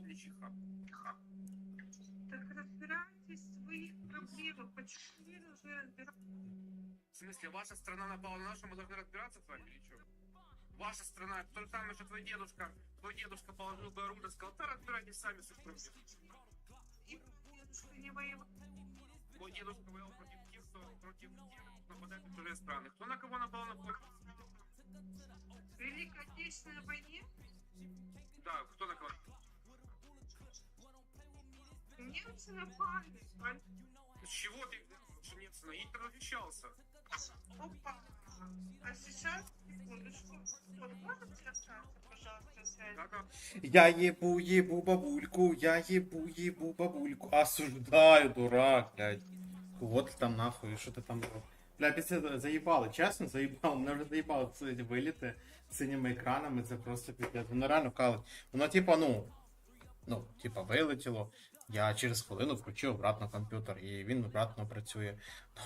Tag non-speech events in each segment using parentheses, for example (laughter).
обличиха. Так разбирайтесь в своих проблемах. Почему вы должны разбираться? В смысле, ваша страна напала на нашу, мы должны разбираться с вами или что? Ваша страна, это то же самое, что твой дедушка, твой дедушка положил бы оружие, сказал, да разбирайтесь сами с их проблемами. И дедушка не воевал. Твой дедушка воевал против тех, кто против тех, кто нападает на чужие страны. Кто на кого напал на кого? Великой Отечественной войне Да, кто на кого? немцы напали. А- С чего ты, что нет, на Гитлер защищался? Опа. А сейчас, секундочку, вот можете остаться, пожалуйста, связь? Да-да. Я ебу, ебу бабульку, я ебу, ебу бабульку. Осуждаю, дурак, блядь. Вот ты там нахуй, що ти там робив? Бля, після заїбали, чесно, заїбали. Мене вже заїбали ці виліти з синіми екранами, це просто піздець. Воно реально калить. Воно типа, ну, ну, типа, вилетіло. Я через хвилину включив обратно комп'ютер, і він обратно працює.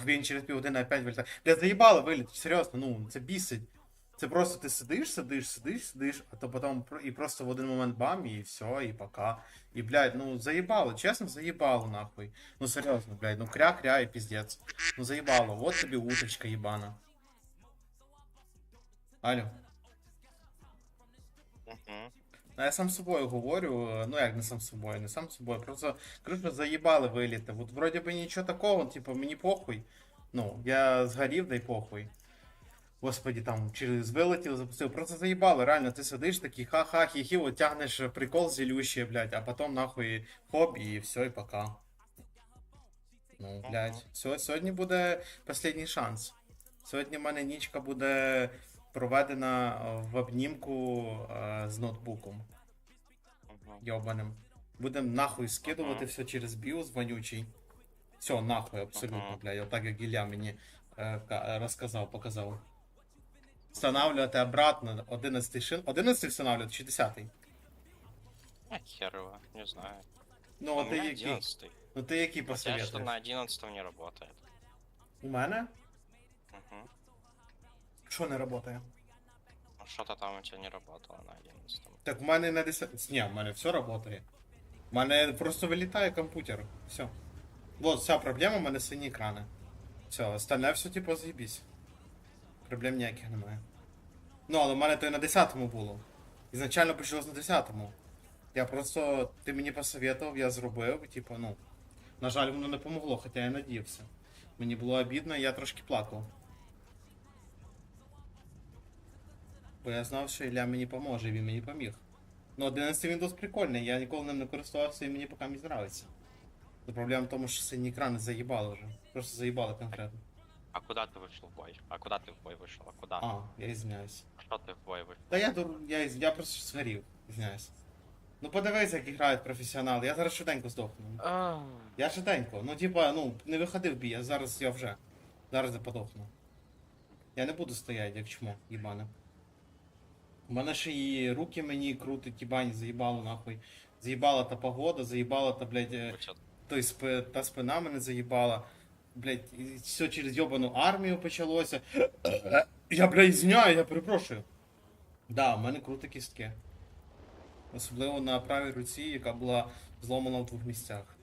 Він через півгодини опять вилітає. Бля, заїбали виліт, серйозно, ну, це бісить. Це просто ти сидиш, сидиш, сидиш, сидиш, а то потім і просто в один момент бам, і все, і пока. І, блядь, ну заїбало, чесно, заїбало нахуй. Ну серйозно, блядь, ну кря-кря і піздець. Ну заїбало, вот тобі уточка їбана. Алло. Ну, я сам з собою говорю, ну як не сам з собою, не сам з собою, просто кажу, заїбали виліти. От вроді би нічого такого, типу, мені похуй. Ну, я згорів, дай похуй. Господі, там через вилетів, запустив. Просто заїбали, реально, ти сидиш такий ха-ха, хі-хі, от тягнеш прикол зілющий, блядь, а потім нахуй хоп, і все, і пока. Ну, блядь, сьо- сьогодні буде останній шанс. Сьогодні в мене нічка буде проведена е, в обнімку е, з ноутбуком Мгм. йобаним. Будем нахуй скидувати Ага. все через біос вонючий. Все, нахуй, абсолютно, Ага. блядь. Отак як Ілля мені е, ка- розказав, показав. Встановлювати обратно 11 шин. 11 встановлювати чи 10? А, хер его, не знаю. Ну, У ти меня який? 11 Ну ти який Хотя что посоветуєш? на 11 не работает. У мене? Мгм. Що не працює? Ну, Что-то там у тебя не работало на 11 Так у мене на 10. Ні, в мене все працює. У мене просто вилітає комп'ютер. Все. Вот вся проблема, у мене сині екрани. Все, остальне все типу заєбісь. Проблем ніяких немає. Ну, але в мене то і на 10-му було. Ізначально почалось на 10-му. Я просто. Ти мені посоветував, я зробив, типу, ну. На жаль, воно не помогло, хоча я надіявся. Мені було обідно, я трошки плакав. Бо я знав, що Ілля мені поможе, і він мені поміг. Ну, 11 Windows прикольний, я ніколи ним не користувався і мені поки не нравиться. Но проблема в тому, що сині екрани заїбали вже. Просто заїбали конкретно. А куда ты вышел в бой? А куда ты в бой вышел? А куда? А, я извиняюсь. Что ты в бой вышел? Та я дур, я, із- я просто згорів, извиняюсь. Ну подивись, як грають професіонали. Я зараз швиденько здохну. Я швиденько. Ну, типа, ну, не виходив бій, а зараз я вже. Зараз я подохну. Я не буду стояти, як чмо, їбане. У мене ще і руки мені крутить, їбані, заїбало нахуй. Заїбала та погода, заїбала та, блядь, е, той спи, та спина мене заїбала. Блять, і все через йобану армію почалося. (clears throat) Я, блядь, извиняю, я перепрошую. Да, в мене круті кістки. Особливо на правій руці, яка була зломана в двох місцях.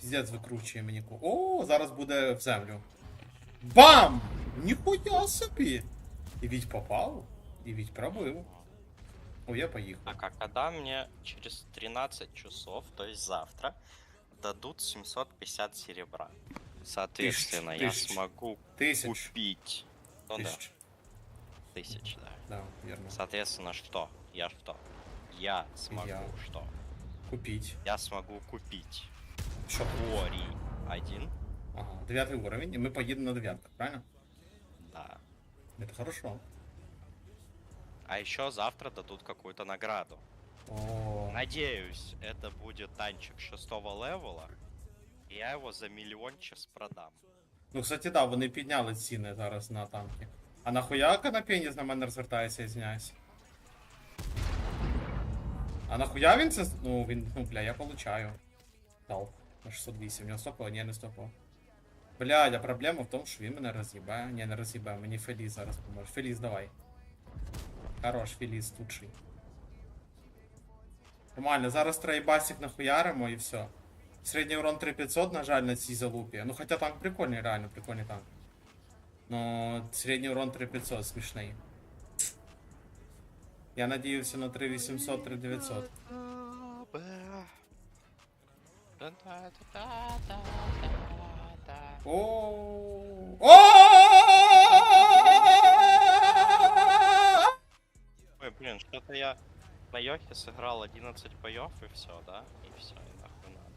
Піздець викручує мені ку. О, зараз буде в землю. Бам! Ніхуя собі! І відь попав, і відь пробив. О, я поїхав. А как- когда мне через 13 часов, то есть завтра, дадут 750 серебра? Соответственно, Тысяч, я тысяч. смогу Тисяч. купить... Ну Тисяч. да, тысяч, да. Да, вірно. Соответственно, что? Я что? Я смогу Я. что? Купіть. Я смогу купить Що? Ори 1, Ага, дев'ятий уровень, і ми поїдемо на дев'ятку, правильно? да. Это хорошо. А еще завтра дадут какую-то награду. О, Надеюсь, это будет танчик шестого левела, и я его за миллиончик продам. ну кстати, да, вони підняли ціни зараз на танки. А нахуя канапеніс на мене розвертається, извиняюсь? А нахуя він це. з- Ну він, ну бля, я получаю. Дав. На 608, у нього стопово, ні, не стопово. Блядь, а проблема в тому, що він мене роз'їбає. Ні, не роз'їбає, мені Феліс зараз поможе. Феліс, давай. Хорош, Феліс, лучший. Нормально, зараз трейбасик нахуяримо і все. Середній урон 3500, на жаль, на цій залупі. Ну хоча танк прикольний, реально прикольний танк. Но середній урон 3500 смішний. Я надіявся на 3800, 3900. О. О! блин, что-то я на Йохе сыграл 11 боев и все, да? И все, и нахуй надо.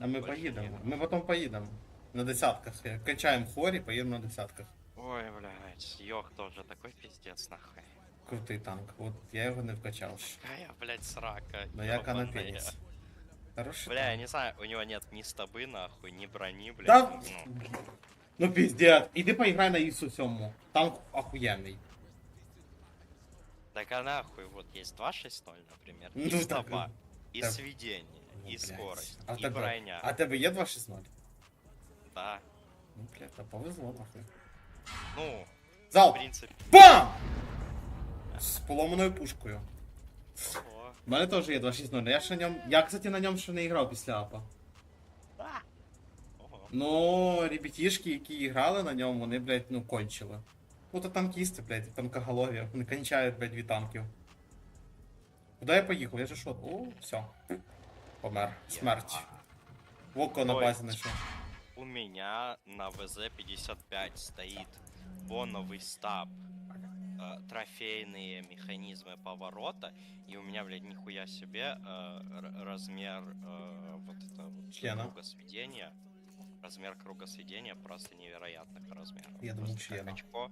А ми Більше поїдемо. ні. Ми потім поїдемо. На десятках. Качаємо хорі, поїдемо на десятках. Ой, блядь, Йох тоже такой пиздец, нахуй. Крутий танк. От я його не вкачав. ще. Какая, блядь, срака. Но я ёбаная. канапенец. Хороший Бля, я танк. не знаю, у него нет ни стабы, нахуй, ни брони, блядь. Да, ну. ну пиздец. Іди поіграй на Ісу 7. Танк охуєнний. Так а нахуй, вот есть 2.6.0, например, Ну, и (laughs) так, и так. сведение, Ну, и блядь. скорость, А и тебе, броня. а тебе є 2.6.0? Да. Ну, блядь, та повезло нахуй. Ну, в принципе, Бам! З поломаною пушкою. о, У мене теж є 2.6.0. Я ще на ньому. Я, кстати, на ньому ще не грав після апа. да. Ого. Ну, ребятішки, які грали на ньому, вони, блядь, ну, кончили. Ну, то танкісти, блядь, танкоголові. Вони кончають, блядь, від танків. Куди я поїхав? Я же що? О, все. Помер. Смерть. Воко на Ой. базі знайшов. У меня на ВЗ-55 стоит боновый стаб, э, трофейные механизмы поворота, и у меня, блядь, нихуя себе э, р- размер э, вот это вот Члена. круга сведения. Размер круга сведения просто невероятных размеров. Я думал, Просто как члена. очко,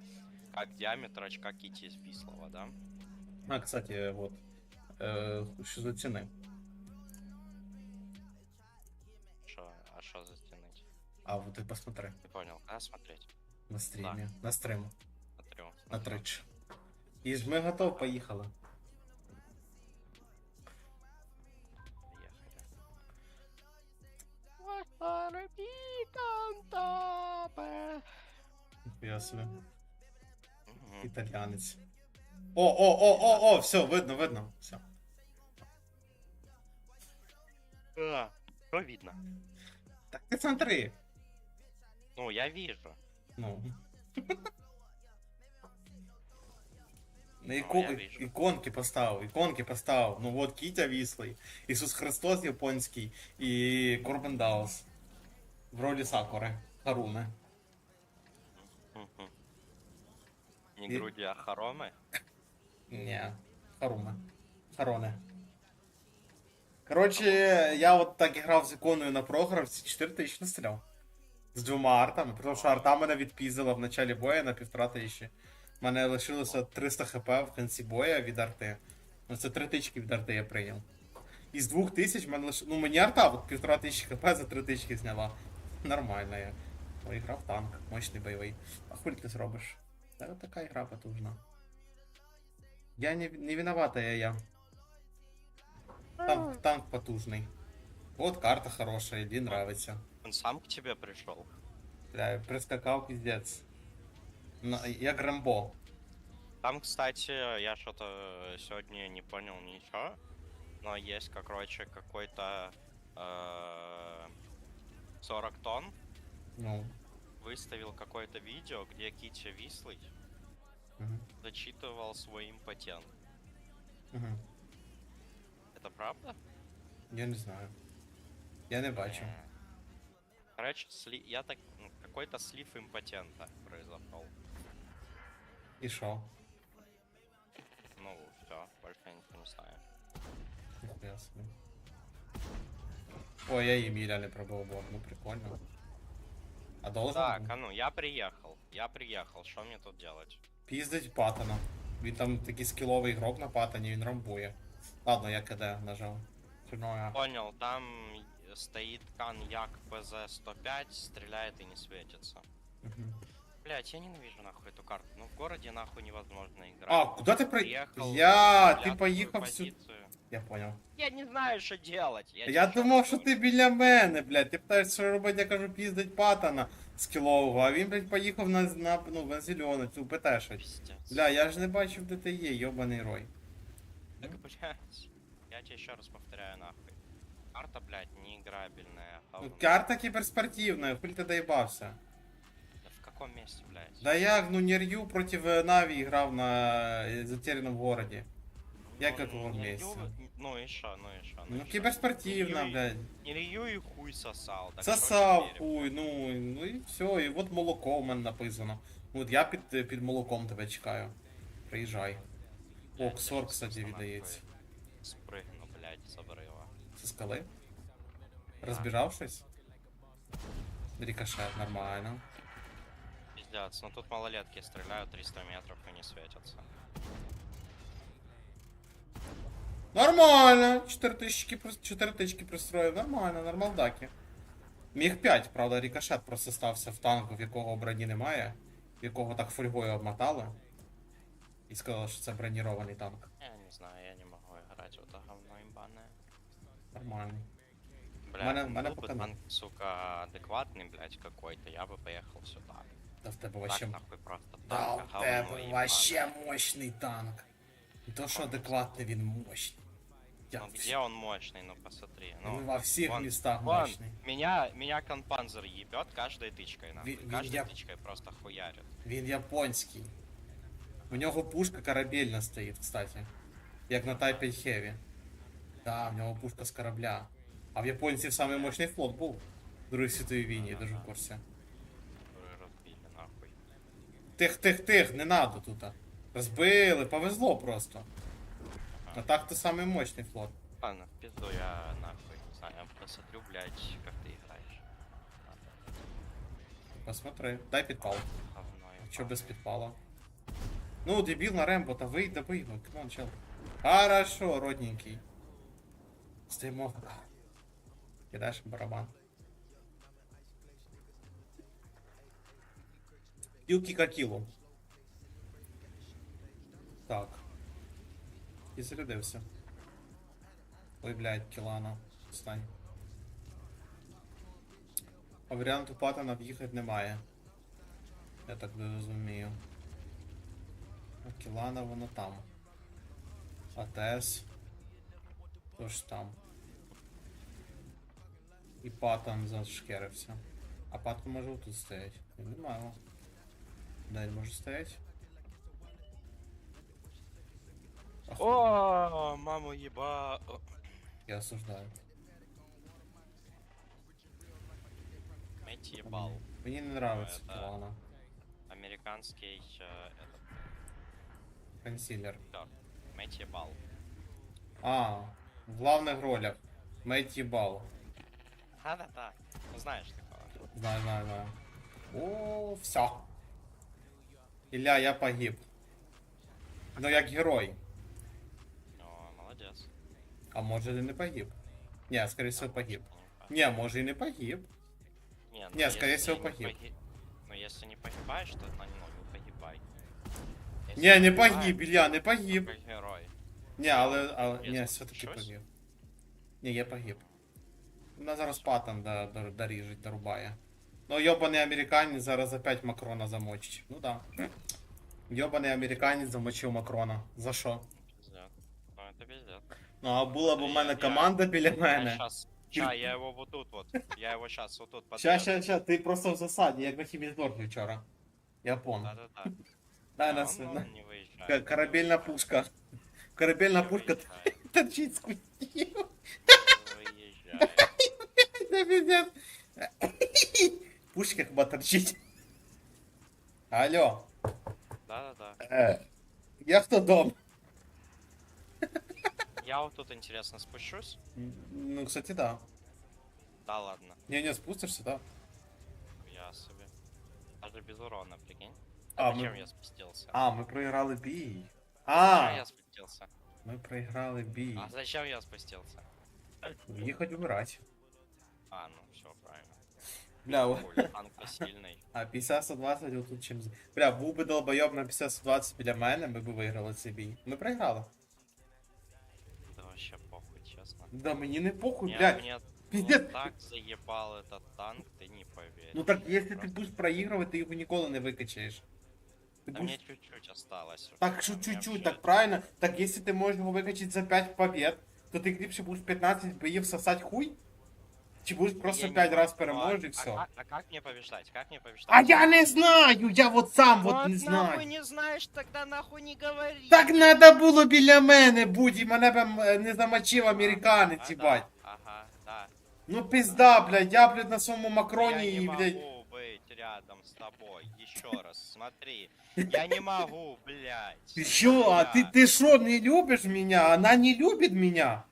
как диаметр очка Кити из Вислова, да? А, кстати, вот. Е, що за ціни? Шо, а что застянуть? А, вот ти посмотри. Ты понял, когда смотреть? На стрімі. На стрим. Смотрю. На смотрю. трич. І ж ми готов, поїхали. Ніхуя собі. Італіанець. О, о, о, о, о, все, видно, видно. Все. А, Что видно? Так ти смотри. Ну, я вижу. Ну. На я іко... вижу. іконки поставив, іконки поставив. Ну от Кітя Віслий, Ісус Христос Японський і Корбен Даус. В ролі Сакури. Харуне. Мгм. Не И- груди, а хоромы? Ні, Харуме. Хароне. Коротше, я от так і грав з іконою на програвці, 4 тисячі настріляв. З двома артами, тому що арта мене відпіздила в началі боя на півтора тисячі. У мене лишилося 300 хп в кінці боя від арти. Ну це 3 тички від арти я прийняв. Із 2 тисяч в мене лиш... Ну мені арта от півтора тисячі хп за 3 тички зняла. Нормально я. Ой, гра в танк, мощний бойовий. А хуль ти зробиш? Та така гра потужна. Я не, не виновата я. Танк, танк потужний. Вот карта хорошая, Ильи нравится. Он сам к тебе пришел? Бля, прискакал пиздец. На- я Грэмбо. Там, кстати, я что-то сегодня не понял ничего, но есть, как, короче, какой-то э, 40 тонн Ну выставил какое-то видео, где Китя Вислый Мгм, зачитывал свой импотент. мгм. Это правда? Я не знаю. Я не бачу. Э, Короче, сли... я так... ну, Какой-то слив импотента произошел. І що? Ну, все, больше я ничего не знаю. Ніхуя собі. Ой, я Еміля не пробив бот, ну прикольно. А должен Так, був? а ну, я приехал. Я приехал, что мне тут делать? Піздить Паттона. Він там такий скіловий ігрок на Паттоні, він рамбує. Ладно, я КД нажав. Чорного. Понял, там стоит коньяк ПЗ-105, стреляет и не светится. Мгм. Блять, я ненавижу нахуй эту карту. Ну в городе нахуй невозможно играть. А, куди ти при... Приехал, Я, поїхав сюди. позицию. Я понял. Я не знаю, что делать. Я, тебе думав, що ти біля мене, блядь. Ти питаєш, що робити, я кажу, піздить Паттона скілового, а він, блядь, поїхав на, на, ну, на зелену, цю ПТшить. Пиздец. Бля, я ж не бачив, де ти є, йобаний рой. Так, блядь, я я тебе еще раз повторяю, нахуй. Карта, блядь, неиграбельная. Ну, говно. карта киберспортивна, хуй ти доїбався. Да в каком месте, блядь? Да як, ну Нер'ю проти е, Наві грав на е, затеряному городі. Як Ну, такого не Ну и шо, ну и шо, Ну и Не Рю- блядь. Не Рью и хуй сосал. так Сосав хуй, ну, ну і все, і от молоко в мене написано. Ну, От я під, під молоком тебе чекаю. Приїжджай. Я О, ксор, кстати, віддається. нахуй Спрыгну, блядь, обрыва. Це скали? Розбіжав щось? Рикошет, нормально Пиздец, ну тут малолетки стреляют 300 метров и не светятся. Нормально! 4 тисячки, прос- 4 тисячки пристроїв, нормально, нормалдаки. Міг 5, правда, рикошет просто стався в танку, в якого броні немає, в якого так фольгою обмотали. І сказали, що це бронірований танк. Я не знаю, я не могу играть в это говно ебаное. Нормальний. Бля, Мене- ну, мене был бы пока- танк, сука, адекватный, блядь, какой-то, я бы поехал сюда. Та в тебе Так, вообще. нахуй, просто Да, танка, у говно тебе ебаное. вообще мощний танк. Не то, що адекватний, він мощний. Я Ну вс- где он мощный, ну посмотри. він Ну, во всіх вон, містах вон, мощний. меня, меня конпанзер ебет каждой тычкой, нахуй. Ви- ви- каждой я- тычкой просто хуярит. Він японський. У нього пушка корабельна стоїть, кстати. Як на Type 5 Heavy. Да, в нього пушка з корабля. А в японців самий мощний флот був. В Другій світовій війні, я даже в курсі. Которые разбили, нахуй. Тих, тих, тих, не надо тут. Розбили, повезло просто. А так то самий мощний флот. Ладно, в пизду я нахуй, не знаю, я посмотрю, блядь, как ты играешь. Посмотри, дай підпал. Говно Чо без підпала? Ну, дебіл на Рембо, та вийди, добий його, камон, чел. Хорошо, родненький. Стоїмо. Кидаєш барабан. Кілки кілу. Так. І зарядився. Ой, блядь, кілана. Встань. А варіанту патана в'їхати немає. Я так розумію. А Кілана воно там. АТС. Тож там. І Паттон зашкерився. А Паттон може тут стоять. Немає. Де він може стоять? Ах, О, маму еба. О, Я осуждаю. Меть ебал. Мені не нравится это- Кілана. Американский э, этот, Консилер. как, Меть ебал. А, в главных ролях. Мейт Ебал. Да-да-да. Ну знаешь такого. Знаю, знаю, знаю. О, все. Ілля, я погиб. Ну як герой. О, молодец. А може і не погиб. Ні, скорее всего погиб. Не, Ні, може і не погиб. не, ну, скорее если всего, не погиб. поги- Ну если не погибаешь, то ну, не погибай. Если Ні, не погиб, Ілля, не погиб. Как герой. Ні, але, але Я ні, все-таки щось? погиб. Ні, я погиб. На зараз патон да, да, доріжить, дорубає. Ну, йобаний американець зараз опять Макрона замочить. Ну да. Йобаний американець замочив Макрона. За що? Пиздец. Ну это пиздец. Ну, а була б у Я- мене я- команда біля Я мене. щас... Ща, я его вот тут вот. Я его сейчас вот тут Ща, подведу. ща, ща, ти просто в засаді, як на Хімісборгі вчора. Я пон. Да-да-да. Дай А нас. он, на- он не выезжает. Ка- Корабельна пушка. Корабельна Не пушка выезжает, торчить сквозь. (laughs) не выезжает. Да пиздец. Пушка хіба торчить. Алло. Да-да-да. Е, Я хто дом? Я вот тут, интересно, спущусь? Ну, кстати, да. Да ладно, Не, не спустишься, да? я себе. Даже без урона, прикинь. А, А зачем мы- я спустился? А, ми проіграли бій. Зачем А, я спустился? ми проіграли бій. А зачем я спустился? Їхать умирать. А, ну все, правильно. Бля, о- Хули, танк сильный. (laughs) а 50-120 отут чим. з- Бля, був би долбойоб на 50-120 біля мене, ми б виграли цей бій. Ми проіграли. Да вообще похуй, честно. Да мені не похуй, Меня, блядь. меня (laughs) пиздец. вот так заебал этот танк, ты не поверишь. Ну так, якщо ти Просто. будеш проігрувати, ти його ніколи не викачаєш. Ти Да будеш... мне чуть-чуть осталось. уже. Так що У меня чуть-чуть, вообще- так правильно? Так якщо ти можеш його викачати за 5 побед, то ти ліпше будеш 15 боїв сосать хуй? Чи будеш просто Я не 5 могу. раз переможеш і А- все? А, а как мне побеждать? Как мне побеждать? А я не знаю, я вот сам вот Вот не нахуй знаю. не знаешь, тогда нахуй не говори. Так надо було біля мене будь, і мене б е, не замочив американець, Ага, їбать. Ага, да. Ну пизда, блядь, я, блядь, на своєму Макроні я і, не блядь. могу быть рядом с тобой. Еще раз, смотри. Я не могу, блядь. Ты чё, а ты, Да. ты шо, не любишь меня? Она не любит меня?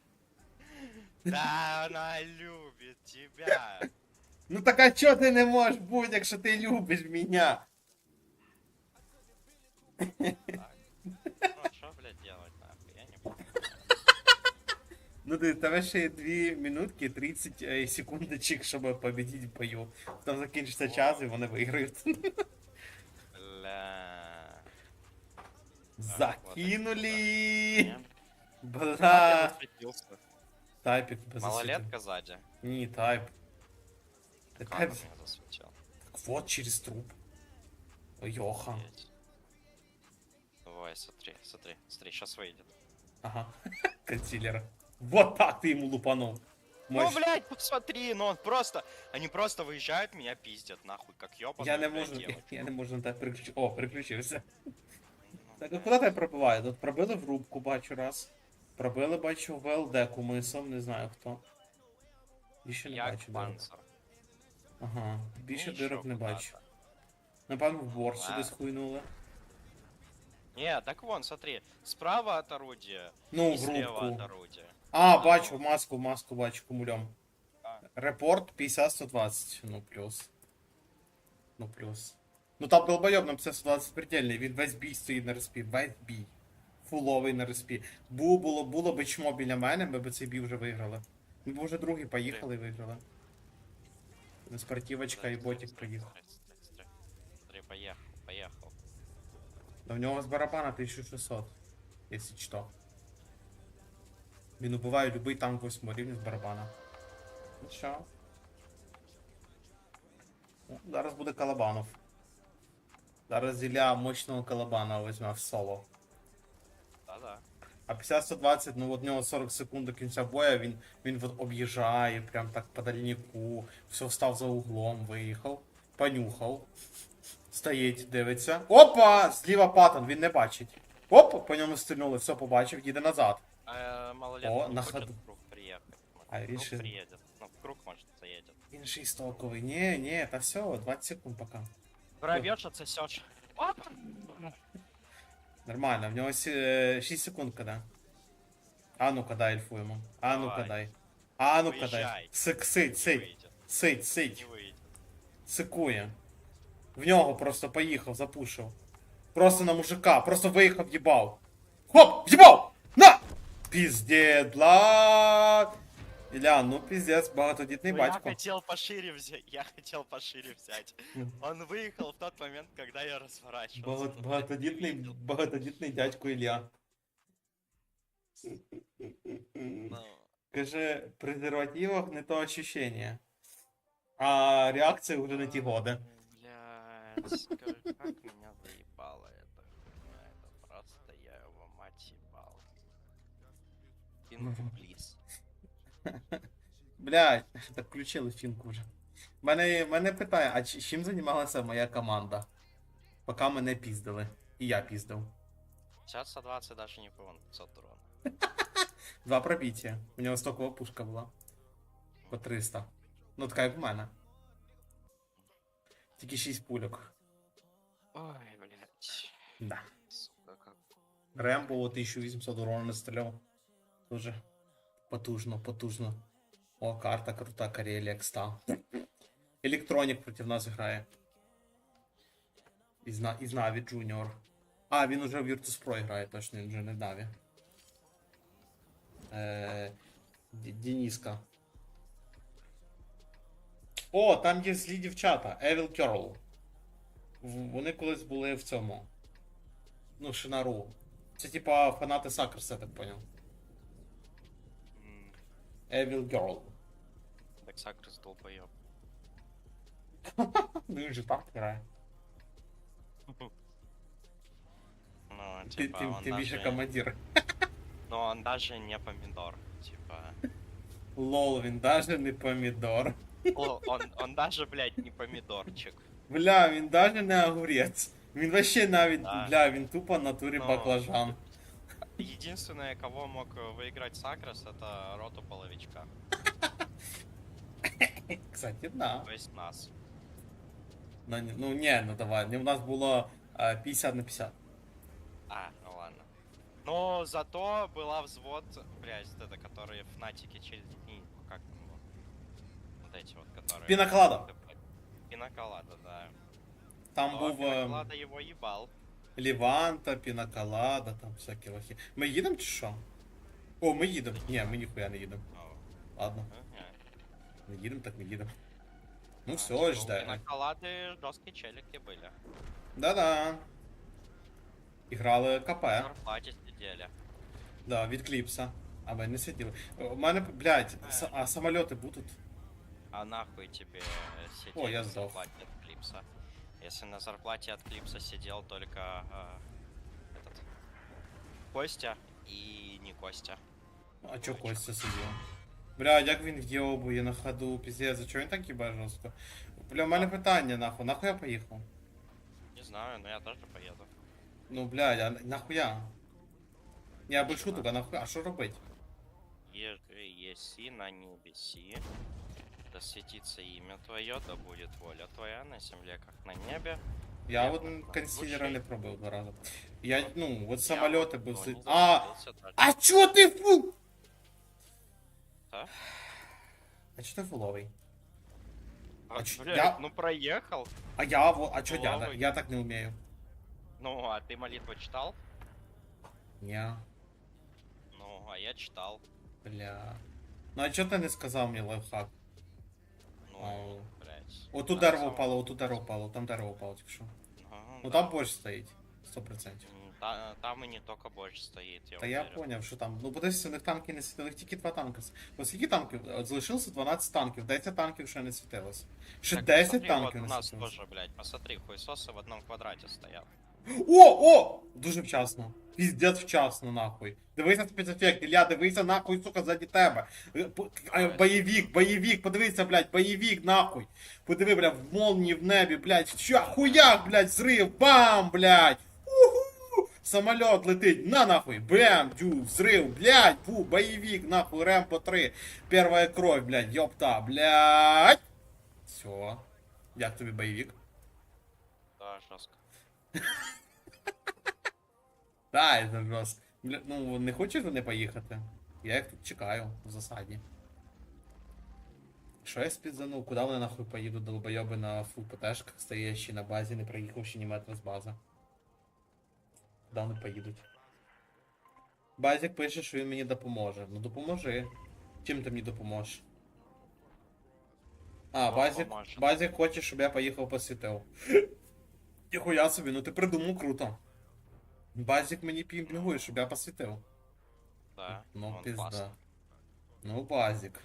Да, она любит тебя. Ну так а чо ти не можеш бути, якщо ти любиш мене? Ну, что, блядь, делать нахуй? Я не понимаю. Ну ти, тебе ще є 2 минутки 30 е, секундочок, щоб победити в бою. Там закінчиться час і вони виграють. Бля. Закинули! Бля. засветился. Тайпік без Малолетка сзади. Ні, тайп. Та Как Тайп. он меня засветил? Так Вот через труп. Йоха. Офигеть. Давай, смотри, смотри, смотри, сейчас выйдет. Ага. (laughs) Консилера. Вот так ты ему лупанул. Ну, Мощь. блядь, посмотри, ну он просто... Они просто выезжают, меня пиздят, нахуй, как ёбаную, Я не блядь, можу, девочку. (laughs) я не можу на тебе переключити. О, переключився. Ну, Так, а блядь. куди тебе пробиває? Тут пробили в рубку, бачу раз. Пробили, бачу, в ЛД кумисом, не знаю хто. Більше не Як бачу дирок. панцир. Ага, більше Нічого дирок не куда-то. бачу. Напевно, в борт сюди Ладно. схуйнули. Не, так вон, смотри, справа от орудия Ну, и в слева от рубку. орудия. А, бачу, маску, маску бачу кумульом. А. Репорт 50-120, ну плюс. Ну плюс. Ну там долбойоб нам 120 предельний, він весь бій стоїть на респі, весь бій. Фуловий на респі. Було, було, було би чмо біля мене, ми б цей бій вже виграли. Ми б вже другий поїхали і виграли. Спортивочка і ботик приїхав. Поехал, поехал. Да в нього з барабана 1600, якщо що. Він убиває любий танк 8 рівня з барабана. Ну що? Ну, Зараз буде Калабанов. Зараз Ілля мощного Калабана візьме в соло. Да-да. А 50-120, ну от в нього 40 секунд до кінця боя, він, він от об'їжджає, прям так по дальніку, все встав за углом, виїхав, понюхав, стоїть, дивиться. Опа! Зліва паттон, він не бачить. Оп, по ньому стрільнули, все побачив, їде назад. А, малолетка О, не на хочет ходу. в круг приехать. А, в круг решил. приедет. Ну, в круг, может, заедет. Ні, ні, та все, 20 секунд пока. Пробьешь, отсосешь. Оп! Нормально, в нього 6 секунд когда. А ну-ка дай ельфуємо. А ну-ка дай. А ну-ка дай. Сик, сить, сить, сить, сить. Сикує. В нього просто поїхав, запушив. Просто на мужика, просто виїхав, їбав. Хоп! Їбав! На! Піздець, Влад! Ілля, ну піздець, багатодітний Ну, я батько. хотел пошире взять. Я хотел пошире взять. Мгм. Он выехал в тот момент, когда я разворачивался. Багат- Ну, блядь, Багатодітний, не видел. багатодітний дядько Ілля. Ну, Каже, при презервативах не то ощущение. А реакція вже не ті годи. Блядь, скажи, как меня заебало это хуйня, это просто я его мать ебал. Инфу, плиз. (laughs) Блядь, (laughs) так включили фінку вже. Мене, мене питає, а чи- чим займалася моя команда? Поки мене піздили. І я піздив. Сейчас 120 даже не по 500 урона. (laughs) Два пробиття. У нього стокова пушка була. По 300. Ну така як в мене. Тільки 6 пульок. Ой, блядь. Да. Сука, как... Рем 1800 урона настріляв. Дуже потужно, потужно. О, карта крута, Карелія Екста. Електронік проти нас грає. Із, На- із Наві Junior. А, він уже в Virtus.pro грає, точно, він вже не в Наві. Е, Дениска. О, там є злі дівчата. Evil. В- Вони колись були в цьому. Ну, Шинару. Це типа фанати Сакерса, я так понял. М, Evil Girl. Так Сакрис долбоёб. (laughs) Ну він же так грає. (laughs) Ну, Ти, типа, ти, он ти більше даже... командир. (laughs) Ну, он даже не помидор, типа. типа... Лол, він даже не помідор. О, он, он даже, блядь, не помидорчик. Бля, він даже не огурець. Він вообще навіть, Да. бля, він тупо в натурі Ну. баклажан. Единственное, кого мог э, выиграть Сакрос, это роту половичка. (laughs) Кстати, да. То есть нас. Ну, ні- ну ні, ну давай. У нас було е, 50 на 50. А, ну ладно. Но зато была взвод, блядь, вот это, которые фнатики через дни, как там было? Вот эти вот, которые... Пінаколада. Пинаколада, да. Там Но був е, Пинаколада его ебал. Ліванта, Пінаколада, там всякі лохи. Ми їдемо чи що? О, ми їдемо. Ні, ми ніхуя не їдемо. Ну, Ладно, ага. не їдемо, так не їдемо. Ну А, все, типа, у ждемо. Пинаколады жесткие челики были. Да-да. Іграли КП. На зарплате сидели. Да, від Кліпса. А ми не сиділи. У мене, блядь, с- а самоліти будуть? А нахуй тебе э, сидеть О, я на сдох. зарплате от Клипса? Если на зарплате от Клипса сидел только э, этот Костя и не Костя. А чо Костя сидів? Бля, як він в'єбує на ходу, піздець, за чого він так їбе жорстко? Бля, у мене питання, нахуй, нахуй я поїхав? Не знаю, но я тоже поеду. Ну, блядь, а нахуя? Я без шуток, а нахуя? А що робить? Еже, еси на небеси, да светится имя твое, да будет воля твоя на земле, как на небе. Я Я от понял. консилера Слушай. не пробив два рази. (laughs) Я, ну, от Я самоліти вот, був ну, си- не А! засветился даже. А чо ти фу? А? А чо ти фуловий? А, ч- блядь, я- ну проехал. А я, во- а чо я, Фуловий. я так не вмію. Ну, а ты молитву читал? Ні, Ну, а я читал. бля. Ну а чо ти не сказав мені лайфхак? Отут Да, дерево сам- впало, отут дерево впало, там дерево впало, тільки що. Ну, Ну да. там борщ стоїть. 100%. М, та- Там и не только борщ стоит, я Та я уверен. поняв, що там. Ну подивися, у них танки не світили, у них тільки два танки. Ось скільки танків? От залишилося 12 танків, 10 танків ще не світилося. Ще Так, 10 посмотри, танків вот не у нас світилося. тоже, блядь, посмотри, хуесосы в одном квадрате стоят. О, о! Дуже вчасно Піздець вчасно, нахуй. Дивися спецефект, Ілля, дивися нахуй, сука, заді тебе. Е, по- е, Бойовик, бойовик, подивися, блядь, бойовик, нахуй. Подиви, блядь, в молнії в небі, блядь, що, хуяк, блядь, зрив, бам, блядь. Уху! Самолет летить, на нахуй, бам, дю, взрыв, блядь, фу, боевик, нахуй, Рэмпо 3, первая кровь, блядь, ёпта, блядь. Все. Як тобі бойовик? Да, жестко. (laughs) Так, жорстко. Бля, ну, не хочуть вони поїхати? Я їх тут чекаю в засаді. Що я спідзанув? Куди вони нахуй поїдуть долбойоби на фул-ПТшках, стоящі на базі, не проїхавши ні метра з бази? Куди вони поїдуть? Базік пише, що він мені допоможе. Ну допоможи. Чим ти мені допоможеш? А, Ну, Базік. Базік хоче, щоб я поїхав посвітив. (laughs) Ніхуя собі, ну ти придумав круто. Базік мені пімпінгує, щоб я посвітив. Да, Ну, он пизда. классный. Ну, базик.